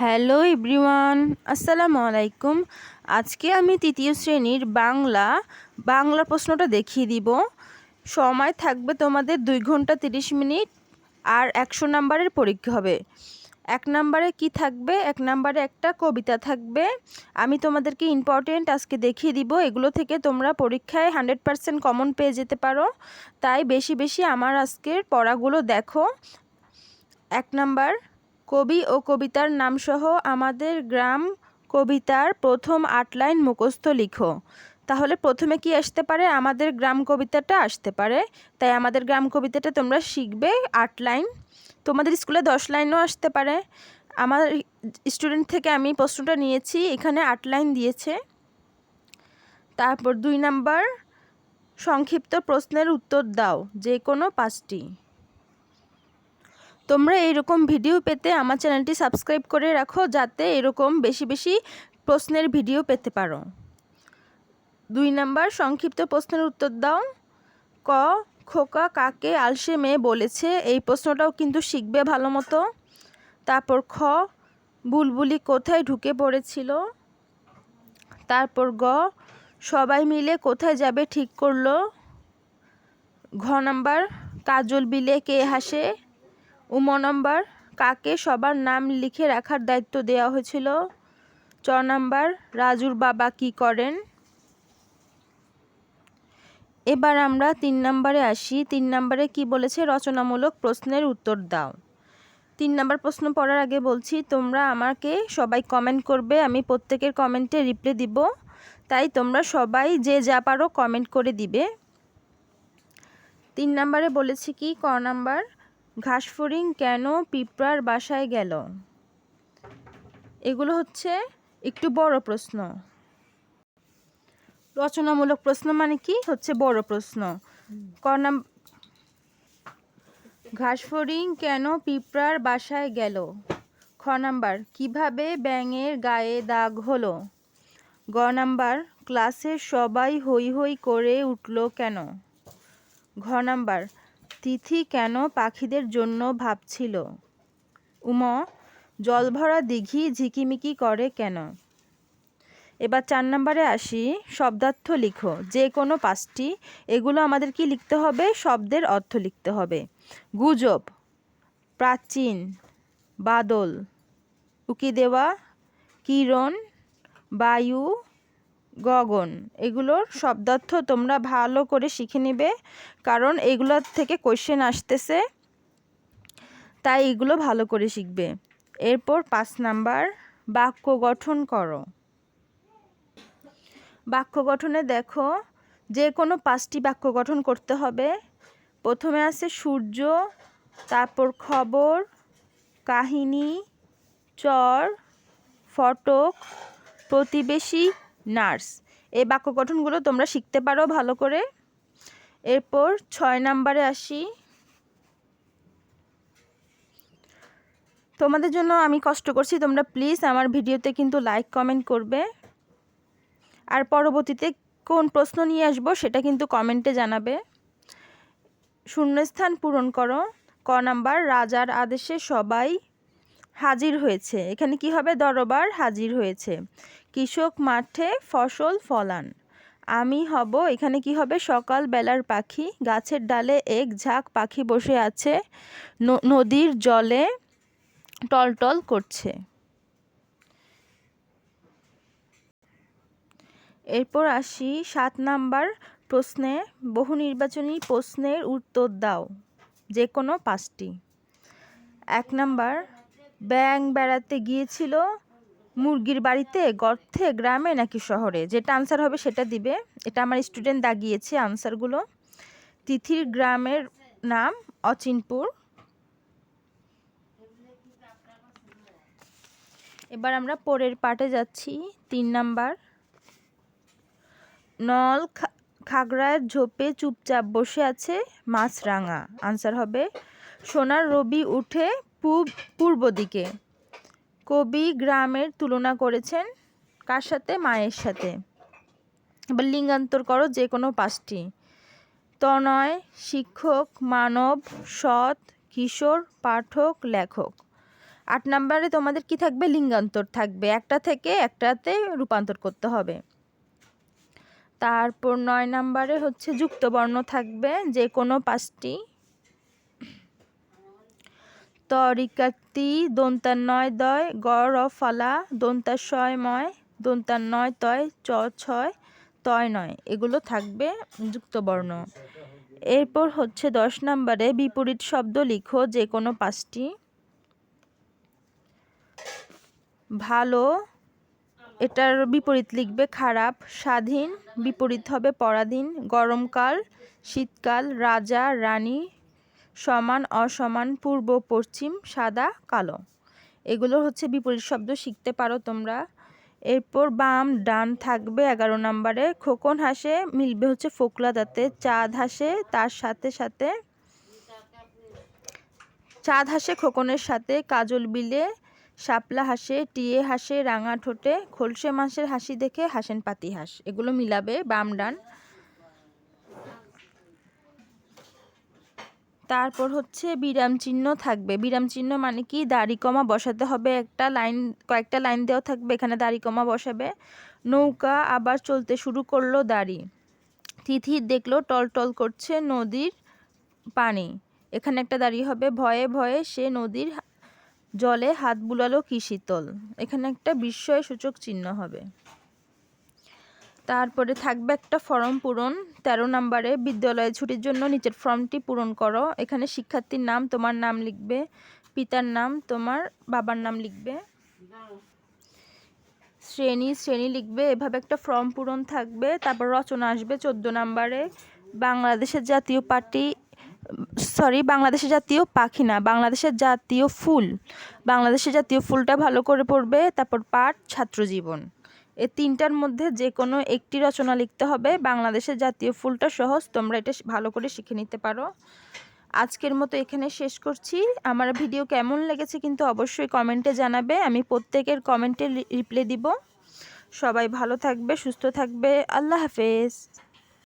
Hello everyone, আসসালামু আলাইকুম। আজকে আমি তৃতীয় শ্রেণির বাংলা বাংলা প্রশ্নটা দেখিয়ে দিব। সময় থাকবে তোমাদের দুই ঘণ্টা তিরিশ মিনিট আর একশো নাম্বারের পরীক্ষা হবে। এক নাম্বারে কি থাকবে? এক নাম্বারে একটা কবিতা থাকবে। আমি তোমাদেরকে ইম্পর্টেন্ট আজকে দেখিয়ে দিব। এগুলো থেকে তোমরা পরীক্ষায় হান্ড্রেড পারসেন্ট কমন পেয়ে যেতে পারো। তাই বেশি বেশি আমার আজকের পড়াগুলো দেখো। এক নাম্বার কবি ও কবিতার নামসহ আমাদের গ্রাম কবিতার প্রথম আট লাইন মুখস্থ লিখো। তাহলে প্রথমে কি আসতে পারে? আমাদের গ্রাম কবিতাটা আসতে পারে। তাই আমাদের গ্রাম কবিতাটা তোমরা শিখবে আট লাইন। তোমাদের স্কুলে দশ লাইনও আসতে পারে। আমার স্টুডেন্ট থেকে আমি প্রশ্নটা নিয়েছি, এখানে আট লাইন দিয়েছে। তারপর দুই নাম্বার, সংক্ষিপ্ত প্রশ্নের উত্তর দাও, যে কোনো পাঁচটি। তোমরা এরকম ভিডিও পেতে আমার চ্যানেলটি সাবস্ক্রাইব করে রাখো যাতে এরকম বেশি বেশি প্রশ্নের ভিডিও পেতে পারো। দুই নাম্বার, সংক্ষিপ্ত প্রশ্নের উত্তর দাও। ক, খোকা কাকে আলসে মেয়ে বলেছে? এই প্রশ্নটাও কিন্তু শিখবে ভালো মতো তারপর খ, বুলবুলি কোথায় ঢুকে পড়েছিল? তারপর গ, সবাই মিলে কোথায় যাবে ঠিক করল? ঘ নাম্বার, কাজল বিলে কে হাসে? উম নাম্বার, কাকে সবার নাম লিখে রাখার দায়িত্ব দেওয়া হয়েছিল? চ নাম্বার, রাজুর বাবা কি করেন? এবার আমরা তিন নম্বরে আসি। তিন নম্বরে কি বলেছে? রচনামূলক প্রশ্নের উত্তর দাও। তিন নম্বর প্রশ্ন পড়ার আগে বলছি, তোমরা আমাকে সবাই কমেন্ট করবে, আমি প্রত্যেকের কমেন্টে রিপ্লাই দিব। তাই তোমরা সবাই যে যা পারো কমেন্ট করে দিবে। তিন নম্বরে বলেছি কি? ক নাম্বার ঘাসফড়িং কেন পিঁপড়ার বাসায় গেল? এগুলো হচ্ছে একটু বড় প্রশ্ন। রচনামূলক প্রশ্ন মানে কি? হচ্ছে বড় প্রশ্ন। ক নাম ঘাসফড়িং কেন পিঁপড়ার বাসায় গেল? খ নাম্বার, কীভাবে ব্যাঙের গায়ে দাগ হলো? গ নাম্বার ক্লাসের সবাই হই হই করে উঠল কেন? ঘ নাম্বার তিথি কেন পাখিদের জন্য ভাবছিল? উম, জলভরা দিঘি ঝিকিমিকি করে কেন? এবার চার নম্বরে আসি, শব্দার্থ লিখো, যে কোনো পাঁচটি, এগুলো আমাদের কি লিখতে হবে? শব্দের অর্থ লিখতে হবে। গুজব, প্রাচীন, বাদল, উকি দেওয়া, কিরণ, বায়ু গগন, এগুলোর শব্দার্থ তোমরা ভালো করে শিখে নেবে, কারণ এগুলোর থেকে কোশ্চেন আসতেছে, তাই এগুলো ভালো করে শিখবে। এরপর পাঁচ নাম্বার, বাক্য গঠন করো। বাক্য গঠনে দেখো, যে কোনো পাঁচটি বাক্য গঠন করতে হবে। প্রথমে আছে সূর্য, তারপর খবর, কাহিনী, চর, ফটক, প্রতিবেশী নার্স। এই বাক্য গঠনগুলো তোমরা শিখতে পারো ভালো করে। এরপর ছয় নাম্বারে আসি। তোমাদের জন্য আমি কষ্ট করছি, তোমরা প্লিজ আমার ভিডিওতে কিন্তু লাইক কমেন্ট করবে। আর পরবর্তীতে কোন প্রশ্ন নিয়ে আসব সেটা কিন্তু কমেন্টে জানাবে। শূন্যস্থান পূরণ করো। ক নাম্বার, রাজার আদেশে সবাই হাজির হয়েছে। এখানে কি হবে? দরবার হাজির হয়েছে। কৃষক মাঠে ফসল ফলান। আমি হব, এখানে কি হবে? সকাল বেলার পাখি, গাছের ডালে এক ঝাঁক পাখি বসে আছে নদীর জলে টলটল করছে। এরপর আসি সাত নাম্বার প্রশ্নে, বহু নির্বাচনী প্রশ্নের উত্তর দাও যে কোনো পাঁচটি। এক নাম্বার ব্যাং বেড়াতে গিয়েছিল মুরগির বাড়িতে, গর্তে, গ্রামে নাকি শহরে? যেটা আনসার হবে সেটা দিবে। এটা আমার স্টুডেন্ট দাগিয়েছে আনসারগুলো তিথির গ্রামের নাম অচিনপুর। এবার আমরা পরের পাটে যাচ্ছি। তিন নাম্বার। নল খাগড়ার ঝোপে চুপচাপ বসে আছে মাছরাঙা। আনসার হবে, সোনার রবি উঠে পূর্ব দিকে। কবি গ্রামের তুলনা করেছেন কার সাথে? মায়ের সাথে। এবার লিঙ্গান্তর করো যে কোনো পাঁচটি। তনয়, শিক্ষক, মানব, সৎ, কিশোর, পাঠক, লেখক। আট নাম্বারে তোমাদের কি থাকবে? লিঙ্গান্তর থাকবে। একটা থেকে একটাতে রূপান্তর করতে হবে। তারপর নয় নাম্বারে হচ্ছে যুক্তবর্ণ থাকবে যে কোনো পাঁচটি। তরিকাতি দন্তান্নয় দয় গড় ফালা দন্তাশয় ময় দন্তান্নয় তয় চ ছয় তয় নয়। এগুলো থাকবে যুক্তবর্ণ এরপর হচ্ছে দশ নম্বরে বিপরীত শব্দ লিখো, যে কোনো পাঁচটি। ভালো, এটার বিপরীত লিখবে খারাপ। স্বাধীন, বিপরীত হবে পরাধীন। গরমকাল, শীতকাল, রাজা, রানী সমান, অসমান, পূর্ব, পশ্চিম, সাদা, কালো। এগুলো হচ্ছে বিপরীত শব্দ, শিখতে পারো তোমরা। এরপর বাম, ডান থাকবে এগারো নম্বরে। খোকন হাসে, মিলবে হচ্ছে ফোকলা দাঁতে। চাঁদ হাসে, তার সাথে সাথে। চাঁদ হাসে, খোকনের সাথে। কাজল বিলে, শাপলা হাসে, টিয়ে হাসে, রাঙা ঠোঁটে। খোলসে মাসের হাসি দেখে হাসেন পাতি হাস। এগুলো মিলাবে বাম, ডান। তারপর হচ্ছে বিরাম চিহ্ন থাকবে। বিরাম চিহ্ন মানে কি? দাড়ি কমা বসাতে হবে একটা লাইন, কয়েকটা লাইন দেওয়া থাকবে এখানে দাড়ি কমা বসাবে। নৌকা আবার চলতে শুরু করল দাড়ি। তিথি দেখল টল টল করছে নদীর পানি। এখানে একটা দাঁড়িয়ে হবে, ভয়ে ভয়ে সে নদীর জলে হাত বুলালো কি শীতল এখানে একটা বিস্ময় সূচক চিহ্ন হবে। তারপরে থাকবে একটা ফর্ম পূরণ, তেরো নম্বরে বিদ্যালয়ে ছুটির জন্য নিচের ফর্মটি পূরণ করো। এখানে শিক্ষার্থীর নাম, তোমার নাম লিখবে, পিতার নাম, তোমার বাবার নাম লিখবে। শ্রেণি শ্রেণি লিখবে, এভাবে একটা ফর্ম পূরণ থাকবে। তারপর রচনা আসবে চোদ্দ নম্বরে। বাংলাদেশের জাতীয় পার্টি সরি, বাংলাদেশের জাতীয় পাখি না, বাংলাদেশের জাতীয় ফুল। বাংলাদেশের জাতীয় ফুলটা ভালো করে পড়বে, তারপর পাঠ, ছাত্রজীবন। এ তিনটার মধ্যে যে কোনো একটি রচনা লিখতে হবে। বাংলাদেশের জাতীয় ফুলটা সহজ, তোমরা এটা ভালো করে শিখে নিতে পারো। আজকের মতো এখানে শেষ করছি। আমার ভিডিও কেমন লেগেছে কিন্তু অবশ্যই কমেন্টে জানাবে। আমি প্রত্যেকের কমেন্টে রিপ্লাই দিব। সবাই ভালো থাকবে, সুস্থ থাকবে। আল্লাহ হাফেজ।